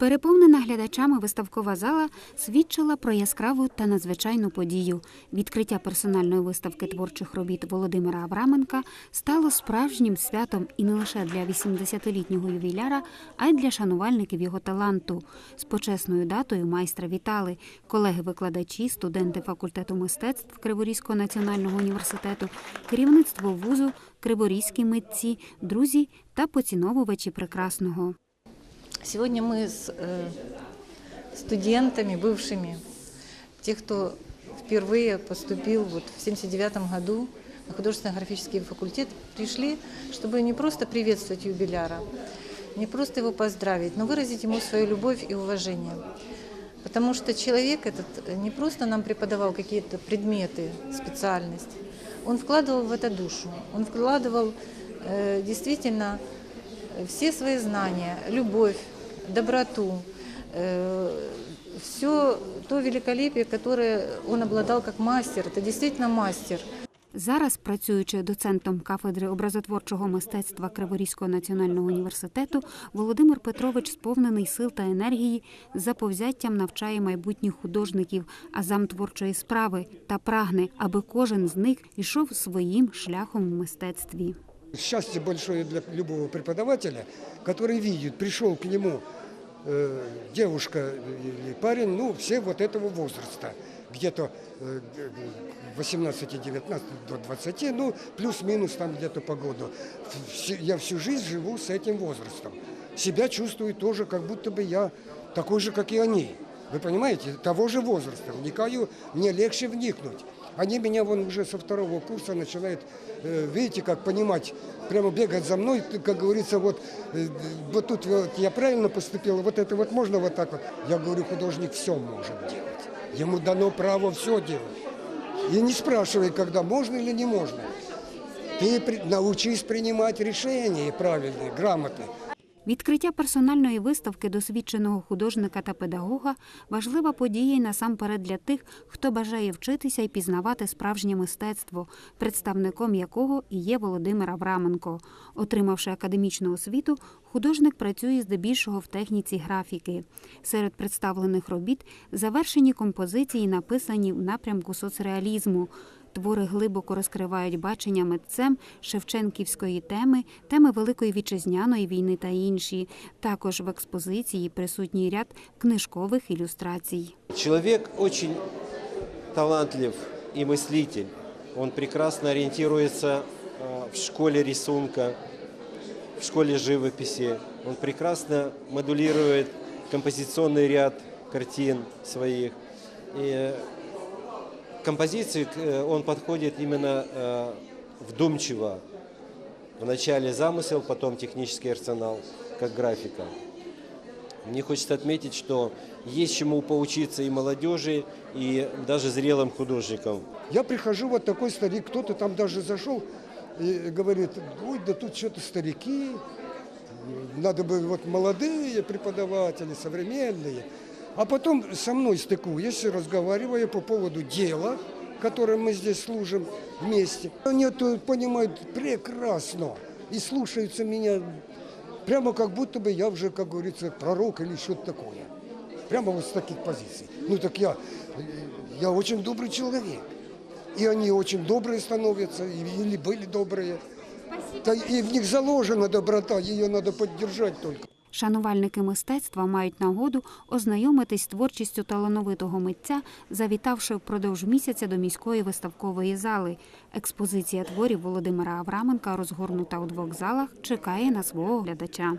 Переповнена глядачами виставкова зала свідчила про яскраву та надзвичайну подію. Відкриття персональної виставки творчих робіт Володимира Авраменка стало справжнім святом і не лише для 80-літнього ювіляра, а й для шанувальників його таланту. З почесною датою майстра вітали колеги-викладачі, студенти факультету мистецтв Криворізького національного університету, керівництво вузу, криворізькі митці, друзі та поціновувачі прекрасного. Сегодня мы с э, студентами, бывшими, тех, кто впервые поступил вот в 79 году на художественно-графический факультет, пришли, чтобы не просто приветствовать юбиляра, не просто его поздравить, но выразить ему свою любовь и уважение. Потому что человек этот не просто нам преподавал какие-то предметы, специальность, он вкладывал в это душу, он вкладывал э, действительно все свои знания, любовь, доброту, все то великолепие, которое он обладал как мастер. Это действительно мастер. Зараз, працюючи доцентом кафедри образотворчого мистецтва Криворізького національного університету, Володимир Петрович сповнений сил та енергії, з заповзяттям навчає майбутніх художників, азам творчої справи та прагне, аби кожен з них йшов своїм шляхом в мистецтві. Счастье большое для любого преподавателя, который видит, пришел к нему э, девушка или парень, ну, все вот этого возраста, где-то э, 18-19 до 20, ну, плюс-минус там где-то по году. Я всю жизнь живу с этим возрастом. Себя чувствую тоже, как будто бы я такой же, как и они. Вы понимаете, того же возраста. Вникаю, мне легче вникнуть. Они меня вон уже со второго курса начинают, э, видите, как понимать, прямо бегать за мной, как говорится, вот, э, вот тут вот я правильно поступил, вот это вот можно вот так вот. Я говорю, художник все может делать. Ему дано право все делать. И не спрашивай, когда можно или не можно. Ты научись принимать решения правильные, грамотные. Відкриття персональної виставки досвідченого художника та педагога важлива подія й насамперед для тих, хто бажає вчитися і пізнавати справжнє мистецтво, представником якого і є Володимир Авраменко. Отримавши академічну освіту, художник працює здебільшого в техніці графіки. Серед представлених робіт завершені композиції, написані в напрямку соцреалізму. Твори глибоко розкривають бачення митцем шевченківської теми, теми Великої вітчизняної війни та інші. Також в експозиції присутній ряд книжкових ілюстрацій. Человек очень талантлив и мыслитель. Он прекрасно ориентируется э, в школе рисунка, в школе живописи. Он прекрасно модулирует композиционный ряд картин своих. И к Композиции э, он подходит именно э, вдумчиво. Вначале замысел, потом технический арсенал, как графика. Мне хочется отметить, что есть чему поучиться и молодежи, и даже зрелым художникам. Я прихожу, вот такой старик, кто-то там даже зашел и говорит, ой, да тут что-то старики, надо бы вот молодые преподаватели, современные. А потом со мной стыкуюсь и разговариваю по поводу дела, которым мы здесь служим вместе. Они это понимают прекрасно и слушаются меня прямо как будто бы я уже, как говорится, пророк или что-то такое. Прямо вот с таких позиций. Ну так я, я очень добрый человек. И они очень добрые становятся, или были добрые. Да и в них заложена доброта, ее надо поддержать только. Шанувальники мистецтва мають нагоду ознайомитись з творчістю талановитого митця, завітавши впродовж місяця до міської виставкової зали. Експозиція творів Володимира Авраменка, розгорнута у двох залах, чекає на свого глядача.